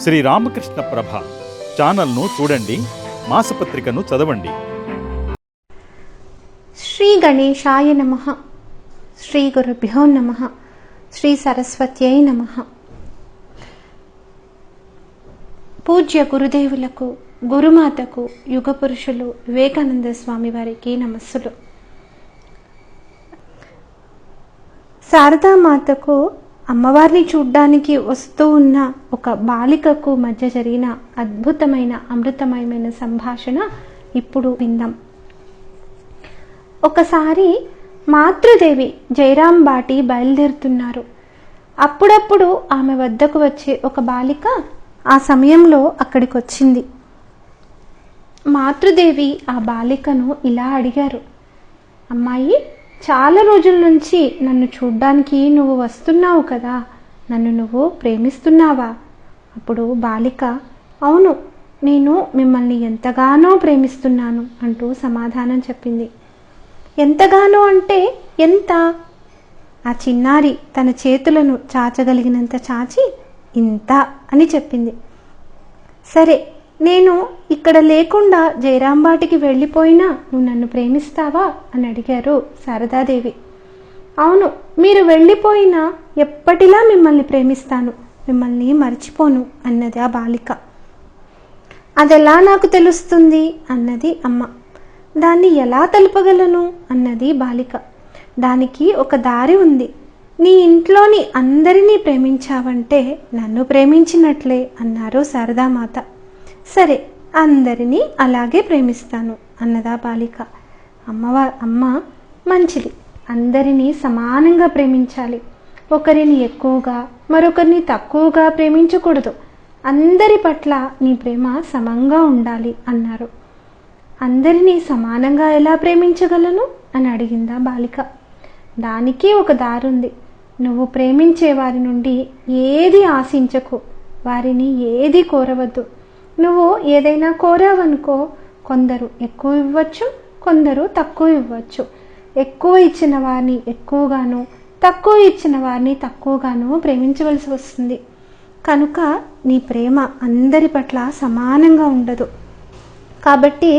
శ్రీ రామకృష్ణ ప్రభ ఛానల్ను చూడండి మాసపత్రికను చదవండి. శ్రీ గణేశాయ నమ శ్రీ గురుభ్యో నమ శ్రీ సరస్వత్యై నమ. పూజ్య గురుదేవులకు గురుమాతకు యుగ పురుషులు వివేకానంద స్వామి వారికి నమస్సులు. శారదామాతకు అమ్మవారిని చూడ్డానికి వస్తూ ఉన్న ఒక బాలికకు మధ్య జరిగిన అద్భుతమైన అమృతమయమైన సంభాషణ ఇప్పుడు విందాం. ఒకసారి మాతృదేవి జయరాం బాటి బయలుదేరుతున్నారు. అప్పుడప్పుడు ఆమె వద్దకు వచ్చే ఒక బాలిక ఆ సమయంలో అక్కడికి వచ్చింది మాతృదేవి ఆ బాలికను ఇలా అడిగారు. అమ్మాయి చాలా రోజుల నుంచి నన్ను చూడ్డానికి నువ్వు వస్తున్నావు కదా. నన్ను నువ్వు ప్రేమిస్తున్నావా? అప్పుడు బాలిక అవును నేను మిమ్మల్ని ఎంతగానో ప్రేమిస్తున్నాను అంటూ సమాధానం చెప్పింది. ఎంతగానో అంటే ఎంత? ఆ చిన్నారి తన చేతులను చాచగలిగినంత చాచి ఇంత అని చెప్పింది. సరే నేను ఇక్కడ లేకుండా జయరాంబాటికి వెళ్ళిపోయినా నువ్వు నన్ను ప్రేమిస్తావా? అని అడిగారు శారదాదేవి. అవును మీరు వెళ్ళిపోయినా ఎప్పటిలా మిమ్మల్ని ప్రేమిస్తాను మిమ్మల్ని మర్చిపోను అన్నది ఆ బాలిక. అదెలా నాకు తెలుస్తుంది? అన్నది అమ్మ. దాన్ని ఎలా తెలుపగలను? అన్నది బాలిక. దానికి ఒక దారి ఉంది. నీ ఇంట్లోని అందరినీ ప్రేమించావంటే నన్ను ప్రేమించినట్లే అన్నారు శారదామాత. సరే అందరినీ అలాగే ప్రేమిస్తాను అన్నదా బాలిక. అమ్మవా అమ్మ మంచిది. అందరినీ సమానంగా ప్రేమించాలి. ఒకరిని ఎక్కువగా మరొకరిని తక్కువగా ప్రేమించకూడదు. అందరి పట్ల నీ ప్రేమ సమంగా ఉండాలి అన్నారు. అందరినీ సమానంగా ఎలా ప్రేమించగలను? అని అడిగిందా బాలిక. దానికి ఒక దారుంది. నువ్వు ప్రేమించే వారి నుండి ఏది ఆశించకు. వారిని ఏది కోరవద్దు. నువ్వు ఏదైనా కోరావనుకో కొందరు ఎక్కువ ఇవ్వచ్చు కొందరు తక్కువ ఇవ్వచ్చు. ఎక్కువ ఇచ్చిన వారిని ఎక్కువగాను తక్కువ ఇచ్చిన వారిని తక్కువగాను ప్రేమించవలసి వస్తుంది. కనుక నీ ప్రేమ అందరి పట్ల సమానంగా ఉండదు. కాబట్టి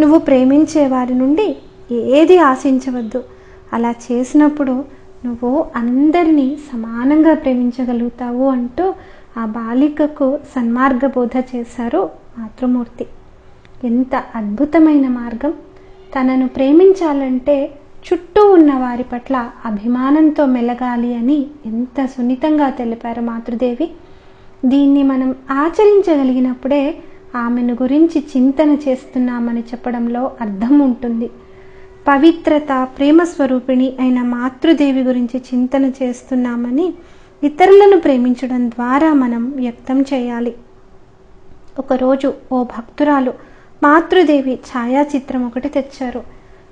నువ్వు ప్రేమించే వారి నుండి ఏది ఆశించవద్దు. అలా చేసినప్పుడు నువ్వు అందరినీ సమానంగా ప్రేమించగలుగుతావు అంటూ ఆ బాలికకు సన్మార్గ బోధ చేశారు మాతృమూర్తి. ఎంత అద్భుతమైన మార్గం. తనను ప్రేమించాలంటే చుట్టూ ఉన్న వారి పట్ల అభిమానంతో మెలగాలి అని ఎంత సున్నితంగా తెలిపారు మాతృదేవి. దీన్ని మనం ఆచరించగలిగినప్పుడే ఆమెను గురించి చింతన చేస్తున్నామని చెప్పడంలో అర్థం ఉంటుంది. పవిత్రత ప్రేమ స్వరూపిణి అయిన మాతృదేవి గురించి చింతన చేస్తున్నామని ఇతరులను ప్రేమించడం ద్వారా మనం వ్యక్తం చేయాలి. ఒకరోజు ఓ భక్తురాలు మాతృదేవి ఛాయాచిత్రం ఒకటి తెచ్చారు.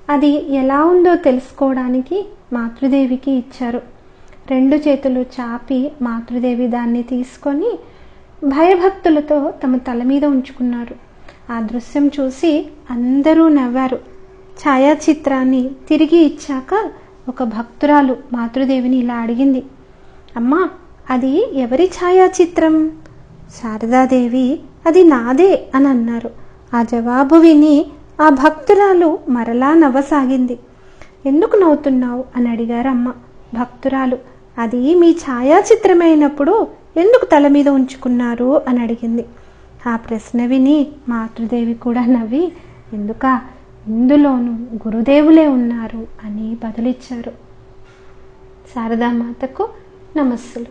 అది ఎలా ఉందో తెలుసుకోవడానికి మాతృదేవికి ఇచ్చారు. రెండు చేతులు చాపి మాతృదేవి దాన్ని తీసుకొని భయభక్తులతో తమ తల మీద ఉంచుకున్నారు. ఆ దృశ్యం చూసి అందరూ నవ్వారు. ఛాయాచిత్రాన్ని తిరిగి ఇచ్చాక ఒక భక్తురాలు మాతృదేవిని ఇలా అడిగింది. అమ్మా అది ఎవరి ఛాయాచిత్రం? శారదాదేవి అది నాదే అని అన్నారు. ఆ జవాబు విని ఆ భక్తురాలు మరలా నవ్వసాగింది. ఎందుకు నవ్వుతున్నావు? అని అడిగారు అమ్మ. భక్తురాలు అది మీ ఛాయాచిత్రమైనప్పుడు ఎందుకు తల మీద ఉంచుకున్నారు? అని అడిగింది. ఆ ప్రశ్న విని మాతృదేవి కూడా నవ్వి ఎందుక? ఇందులోనూ గురుదేవులే ఉన్నారు అని బదులిచ్చారు. శారదామాతకు నమస్సులు